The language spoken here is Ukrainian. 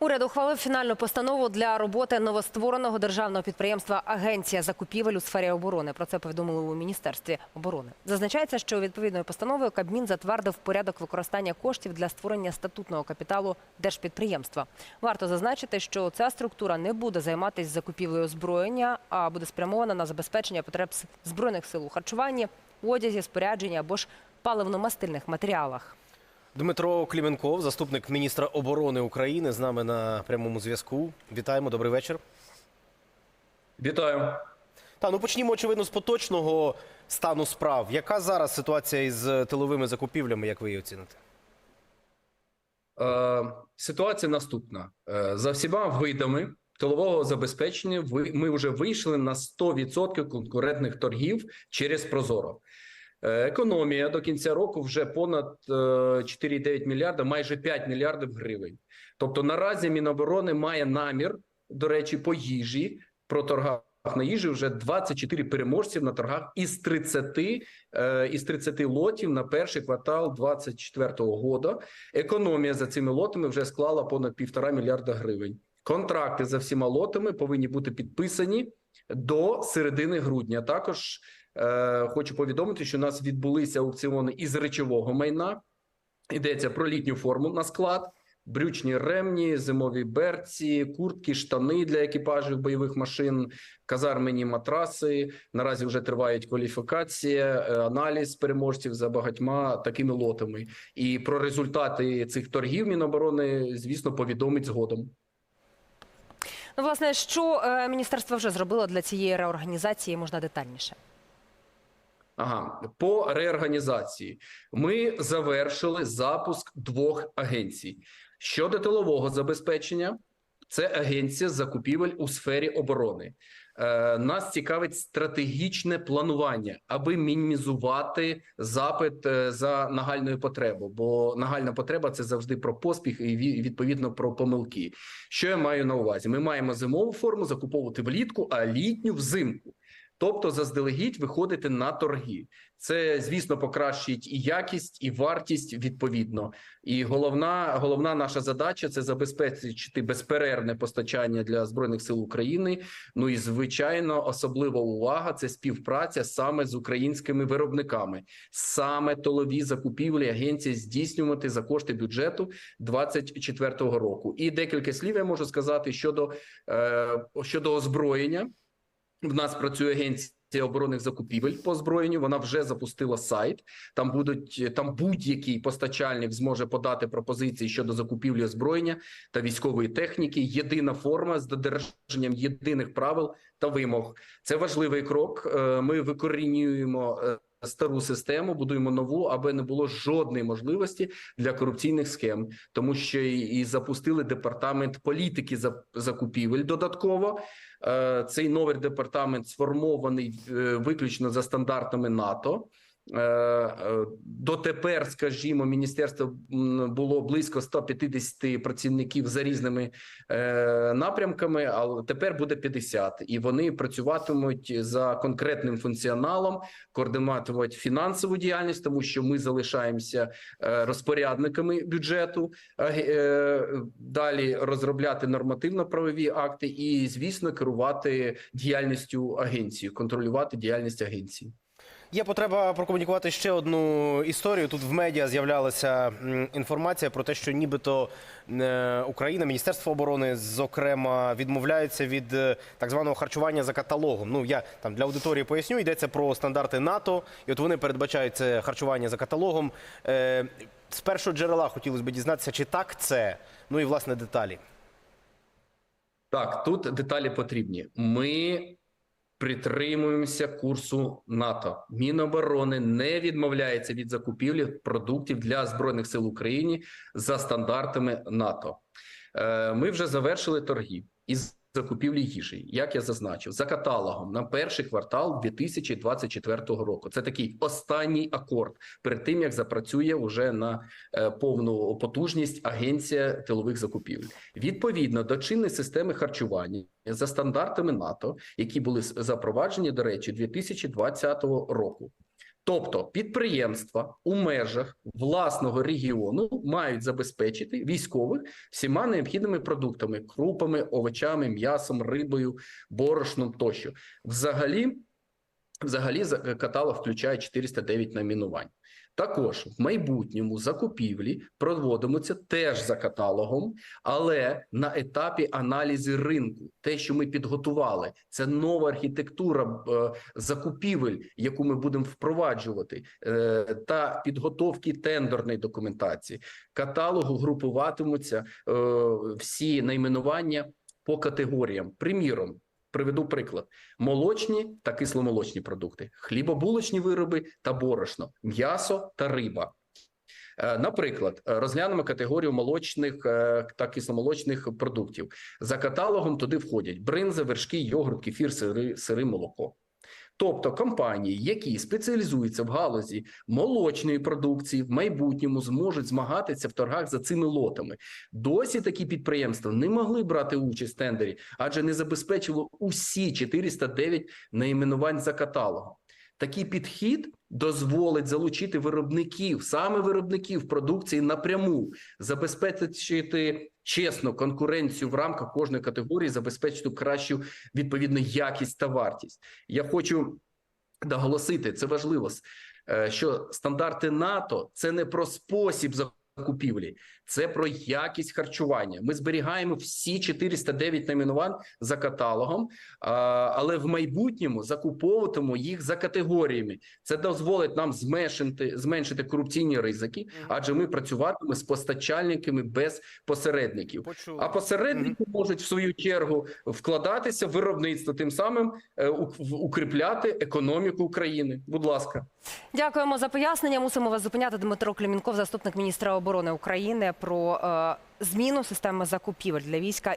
Уряд ухвалив фінальну постанову для роботи новоствореного державного підприємства Агенція закупівель у сфері оборони. Про це повідомили у міністерстві оборони. Зазначається, що відповідною постановою Кабмін затвердив порядок використання коштів для створення статутного капіталу держпідприємства. Варто зазначити, що ця структура не буде займатися закупівлею озброєння, а буде спрямована на забезпечення потреб збройних сил у харчуванні, одязі, спорядженні або ж паливно-мастильних матеріалах. Дмитро Кліменков, заступник міністра оборони України, з нами на прямому зв'язку. Вітаємо, добрий вечір. Вітаю. Та ну почнімо очевидно з поточного стану справ. Яка зараз ситуація із тиловими закупівлями, як ви її оціните? Е, ситуація наступна: Е, за всіма видами тилового забезпечення. ми вже вийшли на 100% конкурентних торгів через Прозоро. Е, Економія до кінця року вже понад е, 4,9 мільярда, майже 5 мільярдів гривень. Тобто наразі Міноборони має намір, до речі, по їжі про торгах на їжі вже 24 переможців на торгах із 30, е, із 30 лотів на перший квартал 24 года. Економія за цими лотами вже склала понад півтора мільярда гривень. Контракти за всіма лотами повинні бути підписані до середини грудня. Також е, хочу повідомити, що у нас відбулися аукціони із речового майна. Йдеться про літню форму на склад, брючні ремні, зимові берці, куртки, штани для екіпажів бойових машин, казармені матраси. Наразі вже тривають кваліфікація, е, аналіз переможців за багатьма такими лотами. І про результати цих торгів Міноборони, звісно, повідомить згодом. Ну, власне, що е, міністерство вже зробило для цієї реорганізації, можна детальніше. Ага, по реорганізації ми завершили запуск двох агенцій щодо тилового забезпечення. Це агенція закупівель у сфері оборони. Е, нас цікавить стратегічне планування, аби мінімізувати запит е, за нагальною потребою. Бо нагальна потреба це завжди про поспіх і ві- відповідно про помилки. Що я маю на увазі? Ми маємо зимову форму закуповувати влітку, а літню взимку. Тобто заздалегідь виходити на торги. Це, звісно, покращить і якість, і вартість відповідно. І головна, головна наша задача це забезпечити безперервне постачання для збройних сил України. Ну і звичайно, особлива увага це співпраця саме з українськими виробниками, саме толові закупівлі агенції здійснювати за кошти бюджету 24-го року. І декілька слів я можу сказати щодо, е, щодо озброєння. В нас працює агенція оборонних закупівель по озброєнню. Вона вже запустила сайт. Там будуть там будь-який постачальник зможе подати пропозиції щодо закупівлі озброєння та військової техніки. Єдина форма з додержанням єдиних правил та вимог. Це важливий крок. Е, Ми викорінюємо. Стару систему будуємо нову, аби не було жодної можливості для корупційних схем, тому що і, і запустили департамент політики за закупівель додатково. Е, Цей новий департамент сформований е, виключно за стандартами НАТО. Е, е, Дотепер, скажімо, міністерство було близько 150 працівників за різними е, напрямками, але тепер буде 50. і вони працюватимуть за конкретним функціоналом, координуватимуть фінансову діяльність, тому що ми залишаємося розпорядниками бюджету. Далі розробляти нормативно-правові акти і, звісно, керувати діяльністю агенції, контролювати діяльність агенції. Є потреба прокомунікувати ще одну історію. Тут в медіа з'являлася інформація про те, що нібито е, Україна, Міністерство оборони, зокрема, відмовляється від е, так званого харчування за каталогом. Ну я там для аудиторії поясню, йдеться про стандарти НАТО, і от вони передбачають це харчування за каталогом. Е, з першого джерела хотілося б дізнатися, чи так це. Ну і власне деталі. Так, тут деталі потрібні. Ми притримуємося курсу НАТО. Міноборони не відмовляється від закупівлі продуктів для збройних сил України за стандартами НАТО. Е, Ми вже завершили торги із закупівлі їжі, як я зазначив, за каталогом на перший квартал 2024 року. Це такий останній акорд перед тим, як запрацює уже на е, повну потужність агенція тилових закупівель. Відповідно до чинної системи харчування за стандартами НАТО, які були запроваджені, до речі, 2020 року. Тобто підприємства у межах власного регіону мають забезпечити військових всіма необхідними продуктами: крупами, овочами, м'ясом, рибою, борошном тощо. Взагалі, взагалі за- каталог включає 409 найменувань. Також в майбутньому закупівлі проводимуться теж за каталогом, але на етапі аналізу ринку. Те, що ми підготували, це нова архітектура е, закупівель, яку ми будемо впроваджувати, е, та підготовки тендерної документації. Каталогу групуватимуться е, всі найменування по категоріям. Приміром, приведу приклад: молочні та кисломолочні продукти, хлібобулочні вироби та борошно, м'ясо та риба. Е, Наприклад, е, розглянемо категорію молочних е, та кисломолочних продуктів. За каталогом туди входять бринза, вершки, йогурт, кефір, сири, сири, молоко. Тобто компанії, які спеціалізуються в галузі молочної продукції, в майбутньому зможуть змагатися в торгах за цими лотами. Досі такі підприємства не могли брати участь в тендері, адже не забезпечило усі 409 найменувань за каталогом. Такий підхід дозволить залучити виробників, саме виробників продукції напряму, забезпечити чесну конкуренцію в рамках кожної категорії, забезпечити кращу відповідну якість та вартість. Я хочу наголосити, це важливо, е, що стандарти НАТО це не про спосіб закупівлі, це про якість харчування. Ми зберігаємо всі 409 найменувань за каталогом, але в майбутньому закуповуватимемо їх за категоріями. Це дозволить нам зменшити, зменшити корупційні ризики, адже ми працюватимемо з постачальниками без посередників. А посередники можуть в свою чергу вкладатися в виробництво, тим самим е, укріпляти економіку України. Будь ласка. Дякуємо за пояснення. Мусимо вас зупиняти. Дмитро Клімінков, заступник міністра оборони України, про е, зміну системи закупівель для війська